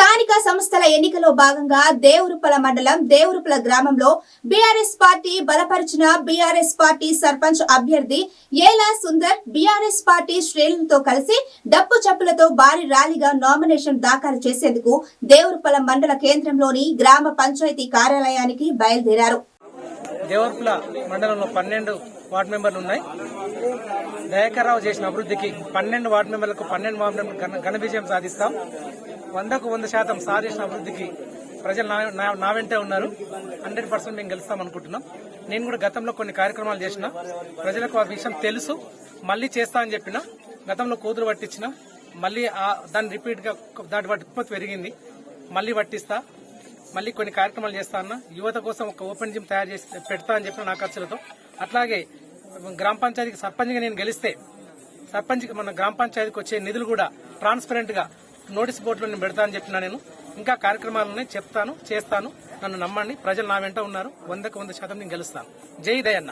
స్థానిక సంస్థల ఎన్నికలో భాగంగా దేవురుపల మండలం దేవురుపల గ్రామంలో బీఆర్ఎస్ పార్టీ బలపరిచిన బీఆర్ఎస్ పార్టీ సర్పంచ్ అభ్యర్థి ఏలా సుందర్ బీఆర్ఎస్ పార్టీ శ్రేణులతో కలిసి డప్పు చప్పులతో భారీ ర్యాలీగా నామినేషన్ దాఖలు చేసేందుకు దేవురుపల మండల కేంద్రంలోని గ్రామ పంచాయతీ కార్యాలయానికి బయలుదేరారు. దేవర్పుల మండలంలో పన్నెండు వార్డు మెంబర్లు ఉన్నాయి. దయాకర్రావు చేసిన అభివృద్ధికి పన్నెండు వార్డు మెంబర్లకు పన్నెండు వార్డు మెంబర్లు ఘన- విజయం సాధిస్తాం. వందకు వంద శాతం సాధించిన అభివృద్ధికి ప్రజలు నా- నా- వెంటే ఉన్నారు. హండ్రెడ్ పర్సెంట్ మేము గెలుస్తాం అనుకుంటున్నాం. నేను కూడా గతంలో కొన్ని కార్యక్రమాలు చేసిన ప్రజలకు ఆ విషయం తెలుసు. మళ్ళీ చేస్తా అని చెప్పిన గతంలో కూతురు పట్టించిన మళ్ళీ దాన్ని రిపీట్గా దాని వాటి ఉత్పత్తి పెరిగింది. మళ్ళీ పట్టిస్తా. మళ్ళీ కొన్ని కార్యక్రమాలు చేస్తా అన్న. యువత కోసం ఒక ఓపెన్ జిమ్ తయారు చేసి పెడతా అని చెప్పిన నా ఖర్చులతో. అట్లాగే గ్రామ పంచాయతీకి సర్పంచ్గా నేను గెలిస్తే సర్పంచ్ మన గ్రామ పంచాయతీకి వచ్చే నిధులు కూడా ట్రాన్స్పరెంట్గా నోటీస్ బోర్డులో నేను పెడతా అని చెప్పిన నేను. ఇంకా కార్యక్రమాలనే చెప్తాను చేస్తాను. నన్ను నమ్మండి. ప్రజలు నా వెంట ఉన్నారు. వందకు వంద శాతం నేను గెలుస్తాను. జై దయన్న.